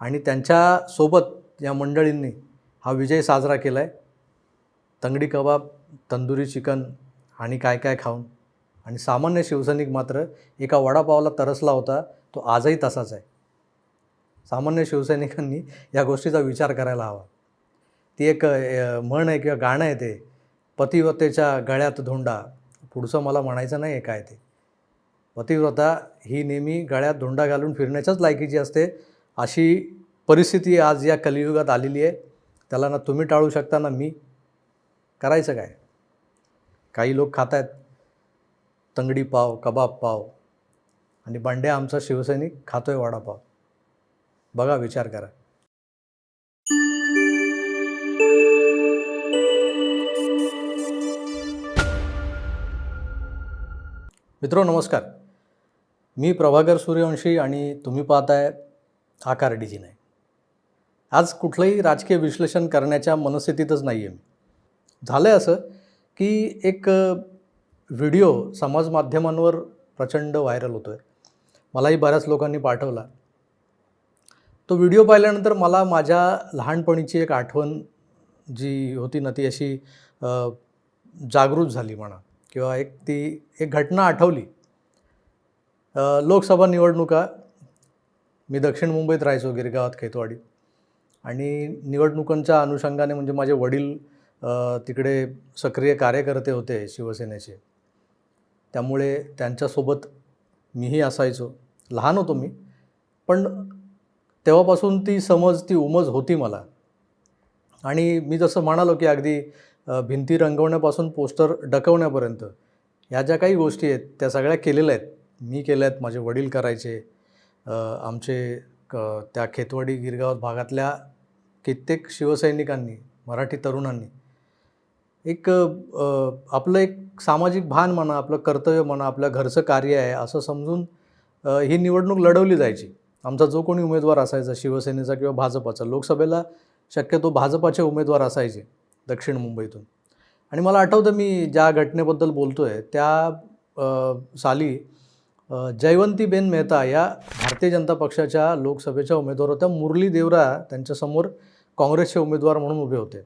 आणि त्यांच्यासोबत या मंडळींनी हा विजय साजरा केला आहे तंगडी कबाब तंदुरी चिकन आणि काय काय खाऊन. आणि सामान्य शिवसैनिक मात्र एका वडापावला तरसला होता. तो आजही तसाच आहे. सामान्य शिवसैनिकांनी या गोष्टीचा विचार करायला हवा. ती एक म्हण आहे किंवा गाणं आहे ते पतिव्रतेच्या गळ्यात धोंडा. पुढचं मला म्हणायचं नाही आहे काय ते. पतिव्रता ही नेहमी गळ्यात धोंडा घालून फिरण्याच्याच लायकीची असते. अशी परिस्थिती आज या कलियुगात आलेली आहे. त्याला ना तुम्ही टाळू शकता ना मी. करायचं काय? काही लोक खात आहेत तंगडी पाव कबाब पाव. आणि बंड्या आमचा शिवसैनिक खातोय वडापाव. बघा विचार करा. मित्रो नमस्कार. मी प्रभाकर सूर्यवंशी आणि तुम्ही पाहताय आकार डी नाही. आज कुठलंही राजकीय विश्लेषण करण्याच्या मनस्थितीतच नाही आहे मी. झालं आहे असं की एक व्हिडिओ समाज माध्यमांवर प्रचंड व्हायरल होतो आहे मलाही बऱ्याच लोकांनी पाठवला. तो व्हिडिओ पाहिल्यानंतर मला माझ्या लहानपणीची एक आठवण जी होती ना ती अशी जागृत झाली म्हणा किंवा एक ती एक घटना आठवली. लोकसभा निवडणुका मी दक्षिण मुंबईत राहायचो गिरगावात खेतवाडी. आणि निवडणुकांच्या अनुषंगाने म्हणजे माझे वडील तिकडे सक्रिय कार्यकर्ते होते शिवसेनेचे. त्यामुळे त्यांच्यासोबत मीही असायचो. लहान होतो मी पण तेव्हापासून ती समज ती उमज होती मला. आणि मी जसं म्हणालो की अगदी भिंती रंगवण्यापासून पोस्टर डकवण्यापर्यंत ह्या ज्या काही गोष्टी आहेत त्या सगळ्या केलेल्या आहेत. मी केल्या आहेत माझे वडील करायचे आमचे क त्या खेतवाडी गिरगाव भागातल्या कित्येक शिवसैनिकांनी मराठी तरुणांनी एक आपलं एक सामाजिक भान म्हणा आपलं कर्तव्य म्हणा आपल्या घरचं कार्य आहे असं समजून ही निवडणूक लढवली जायची. आमचा जो कोणी उमेदवार असायचा शिवसेनेचा किंवा भाजपाचा लोकसभेला शक्यतो भाजपाचे उमेदवार असायचे दक्षिण मुंबईतून. आणि मला आठवतं मी ज्या घटनेबद्दल बोलतो आहे त्या साली जयवंतीबेन मेहता या भारतीय जनता पक्षाच्या लोकसभेच्या उमेदवार होत्या. मुरली देवरा त्यांच्यासमोर काँग्रेसचे उमेदवार म्हणून उभे होते.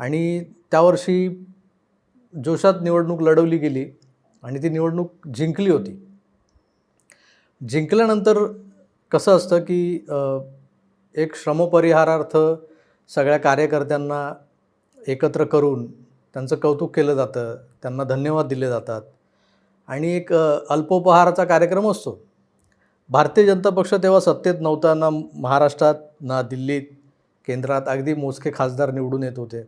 आणि त्यावर्षी जोशात निवडणूक लढवली गेली आणि ती निवडणूक जिंकली होती. जिंकल्यानंतर कसं असतं की एक श्रमपरिहारार्थ सगळ्या कार्यकर्त्यांना एकत्र करून त्यांचं कौतुक केलं जातं त्यांना धन्यवाद दिले जातात. आणि एक अल्पोपहाराचा कार्यक्रम असतो. भारतीय जनता पक्ष तेव्हा सत्तेत नव्हता ना महाराष्ट्रात ना दिल्लीत केंद्रात अगदी मोजके खासदार निवडून येत होते.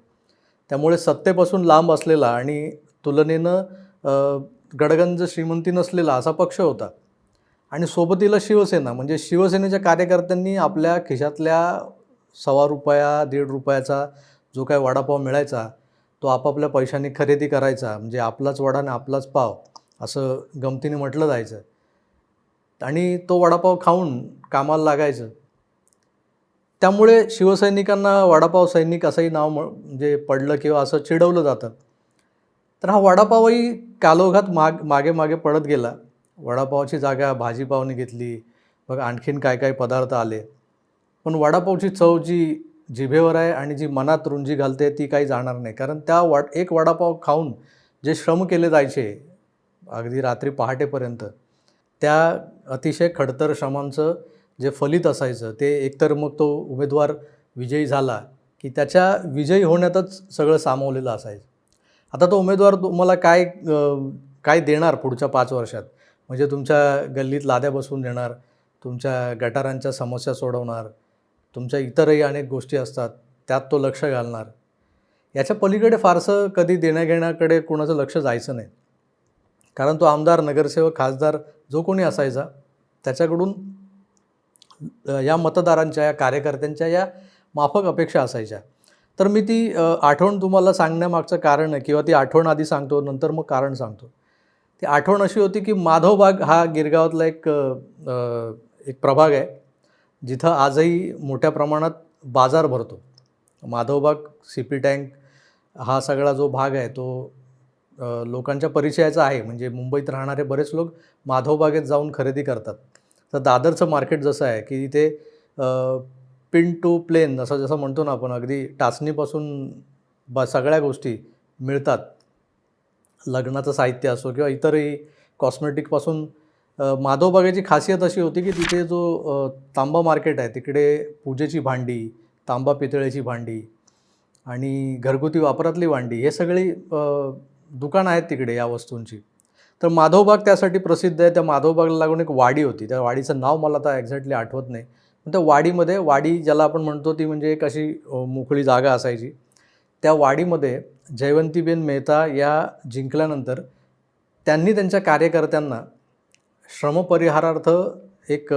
त्यामुळे सत्तेपासून लांब असलेला आणि तुलनेनं गडगंज श्रीमंती नसलेला असा पक्ष होता. आणि सोबतीला शिवसेना म्हणजे शिवसेनेच्या कार्यकर्त्यांनी आपल्या खिशातल्या सव्वा रुपया दीड रुपयाचा जो काय वडापाव मिळायचा तो आपापल्या पैशाने खरेदी करायचा. म्हणजे आपलाच वडा आणि आपलाच पाव. असं गमतीने म्हटलं जायचं. आणि तो वडापाव खाऊन कामाला लागायचं. त्यामुळे शिवसैनिकांना वडापाव सैनिक असंही नाव म- म्हणजे पडलं किंवा असं चिडवलं जातं. तर हा वडापावही कालोघात माग मागे मागे पडत गेला. वडापावची जागा भाजीपावने घेतली. मग आणखीन काय काय पदार्थ आले. पण वडापावची चव जी जिभेवर आहे आणि जी मनात रुंजी घालते ती काही जाणार नाही. कारण त्या वाट एक वडापाव खाऊन जे श्रम केले जायचे अगदी रात्री पहाटेपर्यंत. त्या अतिशय खडतर श्रमांचं जे फलित असायचं ते एकतर मग तो उमेदवार विजयी झाला की त्याच्या विजयी होण्यातच सगळं सामावलेलं असायचं. आता तो उमेदवार तुम्हाला काय काय देणार पुढच्या पाच वर्षात? म्हणजे तुमच्या गल्लीत लाद्या बसवून देणार तुमच्या गटारांच्या समस्या सोडवणार तुमच्या इतरही अनेक गोष्टी असतात त्यात तो लक्ष घालणार. याच्या पलीकडे फारसं कधी देण्याघेण्याकडे कोणाचं लक्ष जायचं नाही. कारण तो आमदार नगरसेवक खासदार जो कोणी असायचा त्याच्याकडून या मतदारांच्या या कार्यकर्त्यांच्या या माफक अपेक्षा असायच्या. तर मी ती आठवण तुम्हाला सांगण्यामागचं कारण आहे किंवा ती आठवण आधी सांगतो नंतर मग कारण सांगतो. ती आठवण अशी होती की माधवबाग हा गिरगावातला एक एक प्रभाग आहे जिथं आजही मोठ्या प्रमाणात बाजार भरतो. माधवबाग सी पी टँक हा सगळा जो भाग आहे तो लोकांच्या परिचयाचा आहे. म्हणजे मुंबईत राहणारे बरेच लोक माधवबागेत जाऊन खरेदी करतात. तर दादरचं मार्केट जसं आहे की इथे पिन टू प्लेन असं जसं म्हणतो ना आपण अगदी टाचणीपासून ब सगळ्या गोष्टी मिळतात. लग्नाचं साहित्य असो किंवा इतरही कॉस्मेटिकपासून माधवबागेची खासियत अशी होती की तिथे जो तांबा मार्केट आहे तिकडे पूजेची भांडी तांबा पितळेची भांडी आणि घरगुती वापरातली भांडी हे सगळी दुकानं आहेत तिकडे या वस्तूंची. तर माधवबाग त्यासाठी प्रसिद्ध आहे. त्या माधवबागला लागून एक वाडी होती. त्या वाडीचं नाव मला आता एक्झॅक्टली आठवत नाही. पण त्या वाडीमध्ये वाडी ज्याला आपण म्हणतो ती म्हणजे एक अशी मोकळी जागा असायची. त्या वाडीमध्ये जयवंतीबेन मेहता या जिंकल्यानंतर त्यांनी त्यांच्या कार्यकर्त्यांना श्रमपरिहारार्थ एक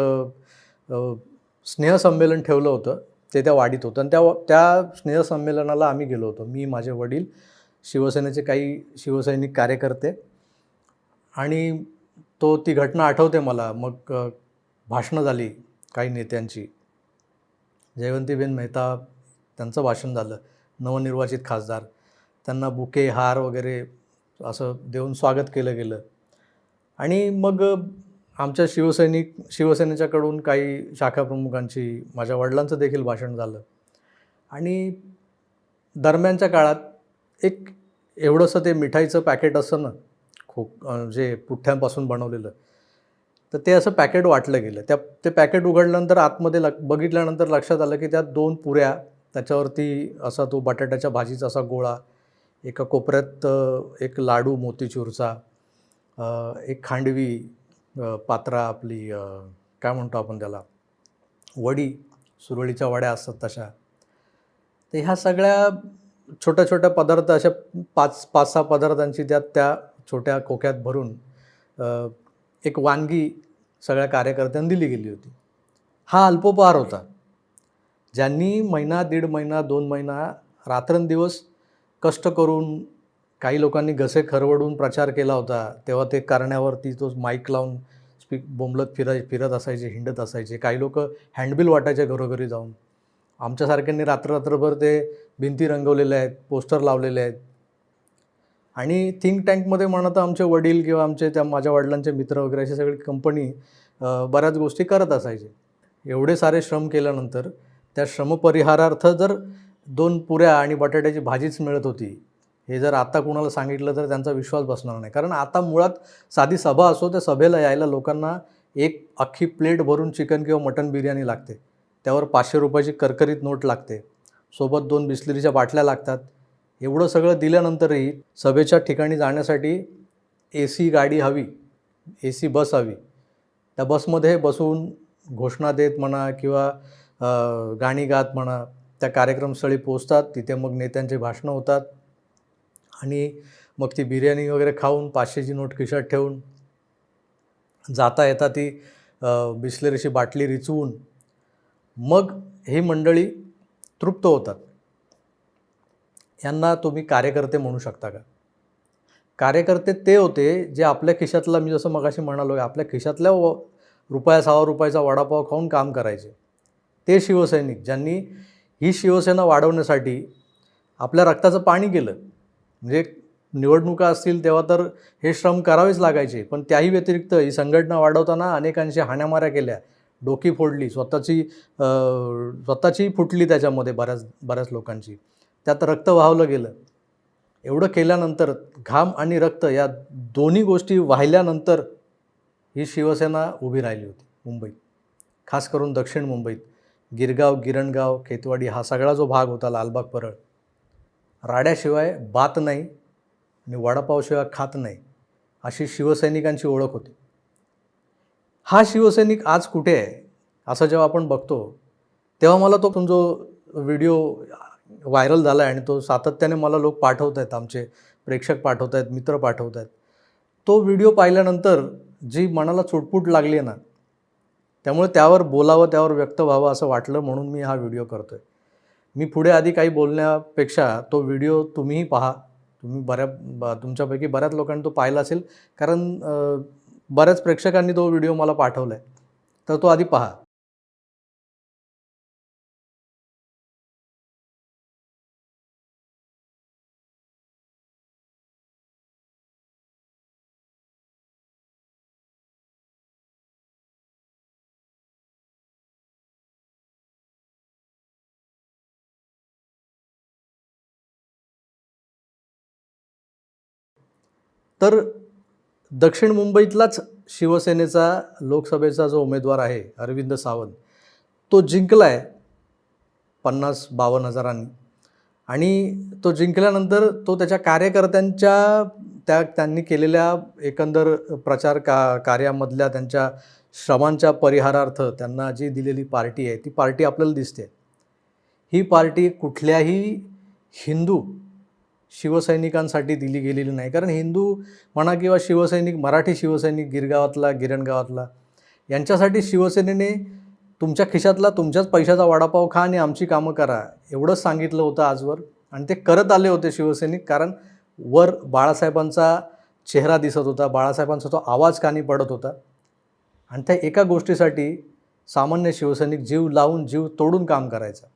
स्नेहसंमेलन ठेवलं होतं. ते त्या वाडीत होतं. आणि त्या त्या स्नेहसंमेलनाला आम्ही गेलो होतो. मी माझे वडील शिवसेनेचे काही शिवसैनिक कार्यकर्ते आणि तो ती घटना आठवते मला. मग भाषणं झाली काही नेत्यांची. जयवंतीबेन मेहता त्यांचं भाषण झालं. नवनिर्वाचित खासदार. त्यांना बुके हार वगैरे असं देऊन स्वागत केलं गेलं. आणि मग आमच्या शिवसैनिक शिवसेनेच्याकडून काही शाखाप्रमुखांची माझ्या वडिलांचं देखील भाषण झालं. आणि दरम्यानच्या काळात एक एवढंसं ते मिठाईचं पॅकेट असं ना खूप जे पुठ्ठ्यांपासून बनवलेलं तर ते असं पॅकेट वाटलं गेलं. त्या ते पॅकेट उघडल्यानंतर आतमध्ये लग बघितल्यानंतर लक्षात आलं की त्यात दोन पुऱ्या त्याच्यावरती असा तो बटाट्याच्या भाजीचा असा गोळा एका कोपऱ्यात एक लाडू मोतीचूरचा एक खांडवी पात्रा आपली काय म्हणतो आपण त्याला वडी सुरळीच्या वड्या असतात तशा. तर ह्या सगळ्या छोट्या छोट्या पदार्थ अशा पाच पाच सहा पदार्थांची त्यात त्या छोट्या खोक्यात भरून एक वानगी सगळ्या कार्यकर्त्यांना दिली गेली होती. हा अल्पोपहार होता ज्यांनी महिना दीड महिना दोन महिना रात्रंदिवस कष्ट करून काही लोकांनी घसे खरवडून प्रचार केला होता. तेव्हा ते करण्यावरती तो माईक लावून स्पीक बोंबलत फिराय फिरत असायचे हिंडत असायचे. काही लोक हँडबिल वाटायचे घरोघरी जाऊन. आमच्यासारख्यांनी रात्र रात्रभर ते भिंती रंगवलेल्या आहेत पोस्टर लावलेले आहेत. आणि थिंक टँकमध्ये म्हणत आमचे वडील किंवा आमचे त्या माझ्या वडिलांचे मित्र वगैरे अशी सगळी कंपनी बऱ्याच गोष्टी करत असायचे. एवढे सारे श्रम केल्यानंतर त्या श्रमपरिहारार्थ जर दोन पुऱ्या आणि बटाट्याची भाजीच मिळत होती हे जर आता कुणाला सांगितलं तर त्यांचा विश्वास बसणार नाही. कारण आता मुळात साधी सभा असो त्या सभेला यायला लोकांना एक अख्खी प्लेट भरून चिकन किंवा मटन बिर्याणी लागते. त्यावर पाचशे रुपयाची करकरीत नोट लागते. सोबत दोन बिस्लरीच्या बाटल्या लागतात. एवढं सगळं दिल्यानंतरही सभेच्या ठिकाणी जाण्यासाठी ए सी गाडी हवी ए सी बस हवी. त्या बसमध्ये बसून घोषणा देत म्हणा किंवा गाणी गात म्हणा त्या कार्यक्रमस्थळी पोचतात तिथे मग नेत्यांचे भाषणं होतात. आणि मग ती बिर्याणी वगैरे खाऊन पाचशेची नोट खिशात ठेवून जाता येता ती अ, बिस्लरीची बाटली रिचवून मग ही मंडळी तृप्त होतात. यांना तुम्ही कार्यकर्ते म्हणू शकता का? कार्यकर्ते ते होते जे आपल्या खिशातला मी जसं मगाशी म्हणालो आपल्या खिशातल्या व रुपया सहा रुपयाचा वडापाव खाऊन काम करायचे. ते शिवसैनिक ज्यांनी ही शिवसेना वाढवण्यासाठी आपल्या रक्ताचं पाणी केलं. म्हणजे निवडणुका असतील तेव्हा तर हे श्रम करावेच लागायचे पण त्याही व्यतिरिक्त ही संघटना वाढवताना अनेकांशी हाण्यामाऱ्या केल्या. डोकी फोडली स्वतःची स्वतःची फुटली त्याच्यामध्ये बऱ्याच बऱ्याच लोकांची. त्यात रक्त वाहवलं गेलं. एवढं केल्यानंतर घाम आणि रक्त या दोन्ही गोष्टी वाहिल्यानंतर ही शिवसेना उभी राहिली होती मुंबईत. खास करून दक्षिण मुंबईत. गिरगाव गिरणगाव खेतवाडी हा सगळा जो भाग होता लालबाग परळ राड्याशिवाय बात नाही आणि वडापावशिवाय खात नाही अशी शिवसैनिकांची ओळख होती. हा शिवसैनिक आज कुठे आहे? असं जेव्हा आपण बघतो तेव्हा मला तो जो व्हिडिओ व्हायरल झाला आहे आणि तो सातत्याने मला लोक पाठवत आहेत आमचे प्रेक्षक पाठवत आहेत मित्र पाठवत आहेत तो व्हिडिओ पाहिल्यानंतर जी मनाला चुटपुट लागली आहे ना त्यामुळे त्यावर बोलावं त्यावर व्यक्त व्हावं असं वाटलं म्हणून मी हा व्हिडिओ करतो आहे मी पुढे आधी काही बोलण्यापेक्षा तो व्हिडिओ तुम्हीही पहा. तुम्ही बऱ्या तुमच्यापैकी बऱ्याच लोकांनी तो पाहिला असेल. कारण बऱ्याच प्रेक्षकांनी तो व्हिडिओ मला पाठवला आहे तर तो आधी पहा. तर दक्षिण मुंबईतलाच शिवसेनेचा लोकसभेचा जो उमेदवार आहे अरविंद सावंत तो जिंकला आहे पन्नास बावन्न हजारांनी. आणि तो जिंकल्यानंतर तो त्याच्या कार्यकर्त्यांच्या त्या त्यांनी केलेल्या एकंदर प्रचार का कार्यामधल्या त्यांच्या श्रमांच्या परिहारार्थ त्यांना जी दिलेली पार्टी आहे ती पार्टी आपल्याला दिसते. ही पार्टी कुठल्याही हिंदू शिवसैनिकांसाठी दिली गेलेली नाही. कारण हिंदू म्हणा किंवा शिवसैनिक मराठी शिवसैनिक गिरगावातला गिरणगावातला यांच्यासाठी शिवसेनेने तुमच्या खिशातला तुमच्याच पैशाचा वडापाव खा आणि आमची कामं करा. एवढंच सांगितलं होतं आजवर. आणि ते करत आले होते शिवसैनिक कारण वर बाळासाहेबांचा चेहरा दिसत होता. बाळासाहेबांचा तो आवाज कानी पडत होता. आणि त्या एका गोष्टीसाठी सामान्य शिवसैनिक जीव लावून जीव तोडून काम करायचा.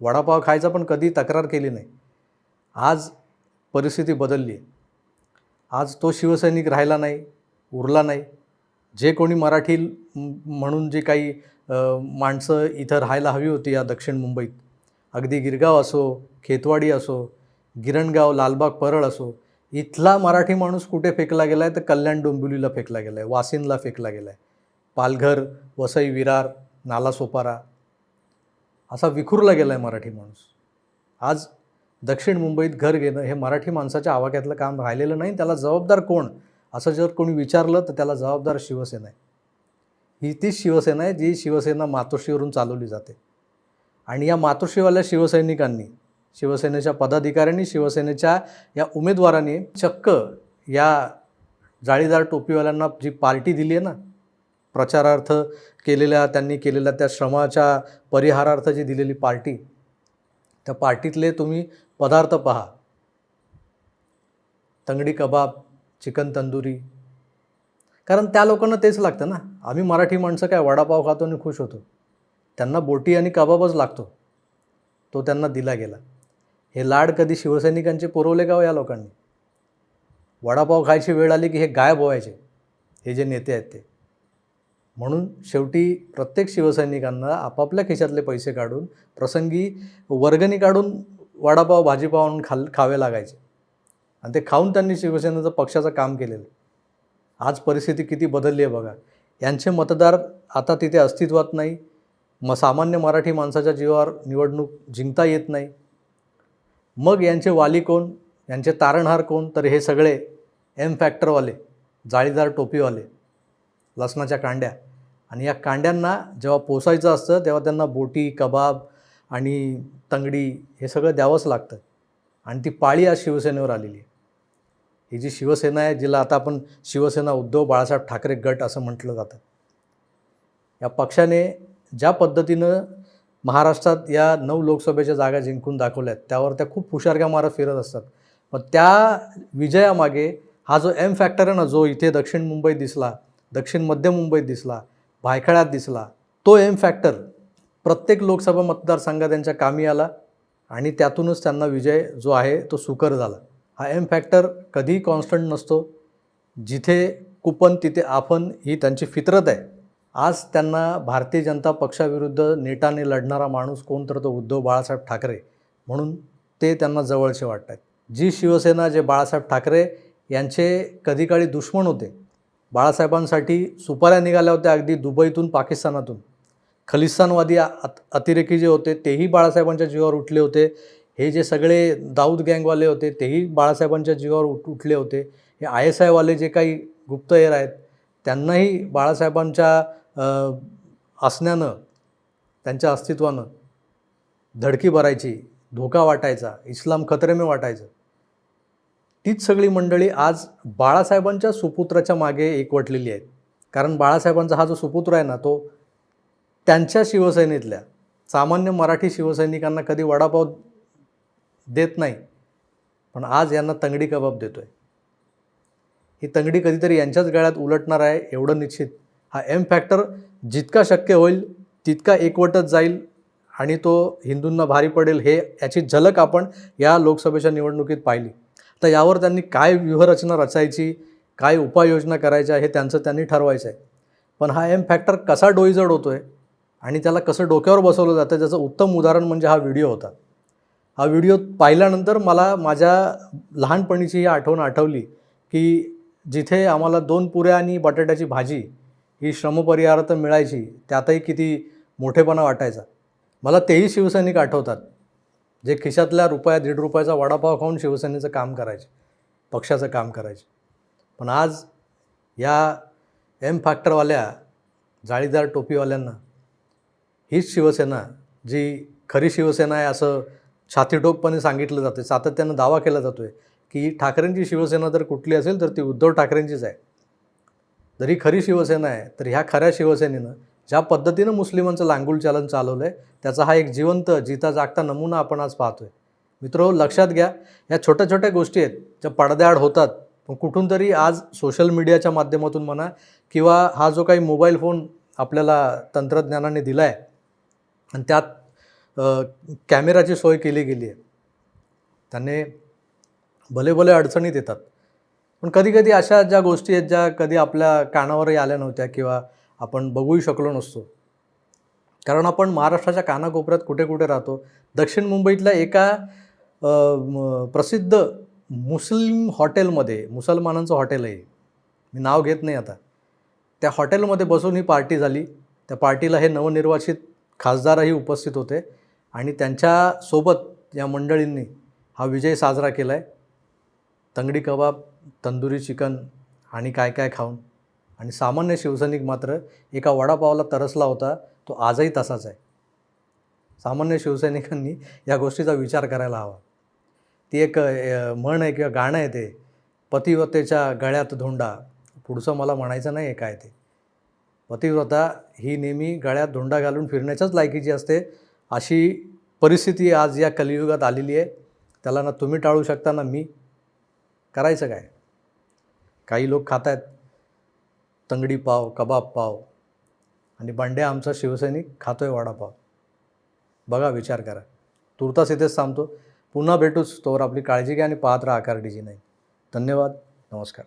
वडापाव खायचा पण कधी तक्रार केली नाही. आज परिस्थिती बदलली. आहे आज तो शिवसैनिक राहिला नाही उरला नाही. जे कोणी मराठी म्हणून जी काही माणसं इथं राहायला हवी होती या दक्षिण मुंबईत. अगदी गिरगाव असो खेतवाडी असो गिरणगाव लालबाग परळ असो इथला मराठी माणूस कुठे फेकला गेला आहे तर कल्याण डोंबिवलीला फेकला गेला आहे वासिनला फेकला गेला आहे पालघर वसई विरार नालासोपारा असा विखुरला गेला आहे मराठी माणूस. आज दक्षिण मुंबईत घर घेणं हे मराठी माणसाच्या आवाक्यातलं काम राहिलेलं नाही. त्याला जबाबदार कोण? असं जर कोणी विचारलं तर त्याला जबाबदार शिवसेना आहे. ही तीच शिवसेना आहे जी शिवसेना मातोश्रीवरून चालवली जाते. आणि या मातोश्रीवाल्या शिवसैनिकांनी शिवसेनेच्या पदाधिकाऱ्यांनी शिवसेनेच्या या उमेदवारांनी चक्क या जाळीदार टोपीवाल्यांना जी पार्टी दिली आहे ना प्रचारार्थ केलेल्या त्यांनी केलेल्या त्या श्रमाच्या परिहारार्थ जी दिलेली पार्टी त्या पार्टीतले तुम्ही पदार्थ पहा. तंगडी कबाब चिकन तंदुरी. कारण त्या लोकांना तेच लागतं ना. आम्ही मराठी माणसं काय वडापाव खातो आणि खुश होतो. त्यांना बोटी आणि कबाबच लागतो. तो त्यांना दिला गेला. हे लाड कधी शिवसैनिकांचे पुरवले का या लोकांनी? वडापाव खायची वेळ आली की हे गायब व्हायचे. हे जे नेते आहेत ते. म्हणून शेवटी प्रत्येक शिवसैनिकांना आपापल्या खिशातले पैसे काढून प्रसंगी वर्गणी काढून वडापाव भाजीपाव आणून खाल खावे लागायचे. आणि ते खाऊन त्यांनी शिवसेनेचं पक्षाचं काम केलेलं. आज परिस्थिती किती बदलली आहे बघा. यांचे मतदार आता तिथे अस्तित्वात नाही. म सामान्य मराठी माणसाच्या जीवावर निवडणूक जिंकता येत नाही. मग यांचे वाली कोण? यांचे तारणहार कोण? तर हे सगळे एम फॅक्टरवाले जाळीदार टोपीवाले. लसणाच्या कांड्या. आणि या कांड्यांना जेव्हा पोसायचं असतं तेव्हा त्यांना बोटी कबाब आणि तंगडी हे सगळं द्यावंच लागतं. आणि ती पाळी आज शिवसेनेवर आलेली आहे. ही जी शिवसेना आहे जिला आता आपण शिवसेना उद्धव बाळासाहेब ठाकरे गट असं म्हटलं जातं. या पक्षाने ज्या पद्धतीनं महाराष्ट्रात या नऊ लोकसभेच्या जागा जिंकून दाखवल्या आहेत त्यावर त्या खूप हुशारग्या मारत फिरत असतात. मग त्या विजयामागे हा जो एम फॅक्टर आहे ना जो इथे दक्षिण मुंबईत दिसला दक्षिण मध्य मुंबईत दिसला भायखळ्यात दिसला. तो एम फॅक्टर प्रत्येक लोकसभा मतदारसंघात त्यांच्या कामी आला आणि त्यातूनच त्यांना विजय जो आहे तो सुकर झाला. हा एम फॅक्टर कधीही कॉन्स्टंट नसतो. जिथे कुपन तिथे आपण ही त्यांची फितरत आहे. आज त्यांना भारतीय जनता पक्षाविरुद्ध नेटाने लढणारा माणूस कोण तर तो उद्धव बाळासाहेब ठाकरे. म्हणून ते त्यांना जवळचे वाटत आहेत जी शिवसेना जे बाळासाहेब ठाकरे यांचे कधी काळी दुश्मन होते बाळासाहेबांसाठी सुपाऱ्या निघाल्या होत्या अगदी दुबईतून पाकिस्तानातून. खलिस्तानवादी अत अतिरेकी जे होते तेही बाळासाहेबांच्या जीवावर उठले होते. हे जे सगळे दाऊद गँगवाले होते तेही बाळासाहेबांच्या जीवावर उठ उठले होते. हे आय एस आयवाले जे काही गुप्तहेर आहेत त्यांनाही बाळासाहेबांच्या असण्यानं त्यांच्या अस्तित्वानं धडकी भरायची धोका वाटायचा इस्लाम खतरेमे वाटायचं. तीच सगळी मंडळी आज बाळासाहेबांच्या सुपुत्राच्या मागे एकवटलेली आहेत. कारण बाळासाहेबांचा हा जो सुपुत्र आहे ना तो त्यांच्या शिवसेनेतल्या सामान्य मराठी शिवसैनिकांना कधी वडापाव देत नाही पण आज यांना तंगडी कबाब देतोय. ही तंगडी कधीतरी यांच्याच गळ्यात उलटणार आहे एवढं निश्चित. हा एम फॅक्टर जितका शक्य होईल तितका एकवटत जाईल आणि तो हिंदूंना भारी पडेल हे याची झलक आपण या लोकसभेच्या निवडणुकीत पाहिली. तर यावर त्यांनी काय व्यूहरचना रचायची काय उपाययोजना करायच्या हे त्यांचं त्यांनी ठरवायचं आहे. पण हा एम फॅक्टर कसा डोईजड होतो आहे आणि त्याला कसं डोक्यावर बसवलं जातं त्याचं उत्तम उदाहरण म्हणजे हा व्हिडिओ होता. हा व्हिडिओ पाहिल्यानंतर मला माझ्या लहानपणीची ही आठवण आठवली की जिथे आम्हाला दोन पुऱ्या आणि बटाट्याची भाजी ही श्रमपरिहार तर मिळायची त्यातही किती मोठेपणा वाटायचा. मला तेही शिवसैनिक आठवतात. जे खिशातल्या रुपया दीड रुपयाचा वडापाव खाऊन शिवसेनेचं काम करायचे पक्षाचं काम करायचे. पण आज या एम फॅक्टरवाल्या जाळीदार टोपीवाल्यांना हीच शिवसेना जी खरी शिवसेना आहे असं छातीटोकपणे सांगितलं जातं सातत्यानं दावा केला जातो आहे की ठाकरेंची शिवसेना जर कुठली असेल तर ती उद्धव ठाकरेंचीच आहे. जरी खरी शिवसेना आहे तर ह्या खऱ्या शिवसेनेनं ज्या पद्धतीनं मुस्लिमांचं लांगुल चालन चालवलं आहे त्याचा हा एक जिवंत जिता जागता नमुना आपण आज पाहतोय. मित्रो लक्षात घ्या या छोट्या छोट्या गोष्टी आहेत ज्या पडद्याआड होतात. पण कुठून तरी आज सोशल मीडियाच्या माध्यमातून म्हणा किंवा हा जो काही मोबाईल फोन आपल्याला तंत्रज्ञानाने दिला आहे आणि त्यात कॅमेराची सोय केली गेली आहे त्याने भले भले अडचणीत येतात. पण कधी कधी अशा ज्या गोष्टी आहेत ज्या कधी आपल्या कानावरही आल्या नव्हत्या किंवा आपण बघूही शकलो नसतो. कारण आपण महाराष्ट्राच्या कानाकोपऱ्यात कुठे कुठे राहतो. दक्षिण मुंबईतल्या एका प्रसिद्ध मुस्लिम हॉटेलमध्ये मुसलमानांचं हॉटेल आहे. मी नाव घेत नाही आता. त्या हॉटेलमध्ये बसून ही पार्टी झाली. त्या पार्टीला हे नवनिर्वाचित खासदारही उपस्थित होते. आणि त्यांच्यासोबत या मंडळींनी हा विजय साजरा केला आहे तंगडी कबाब तंदुरी चिकन आणि काय काय खाऊन. आणि सामान्य शिवसैनिक मात्र एका वडापावला तरसला होता तो आजही तसाच आहे. सामान्य शिवसैनिकांनी या गोष्टीचा विचार करायला हवा. ती एक म्हण आहे किंवा गाणं आहे ते पतिव्रतेच्या गळ्यात धोंडा. पुढचं मला म्हणायचं नाही आहे काय ते. पतिव्रता ही नेहमी गळ्यात धोंडा घालून फिरण्याच्याच लायकीची असते अशी परिस्थिती आज या कलियुगात आलेली आहे. त्याला ना तुम्ही टाळू शकता ना मी. करायचं काय? काही लोक खात आहेत तंगडी पाव कबाब पाव आणि बंड्या आमचा शिवसैनिक खातोय वडापाव. बघा विचार करा. तुर्तास इथेच थांबतो. पुन्हा भेटूच तोवर आपली काळजी घ्या आणि पाहत राहा आकार डीजी नाही धन्यवाद. नमस्कार.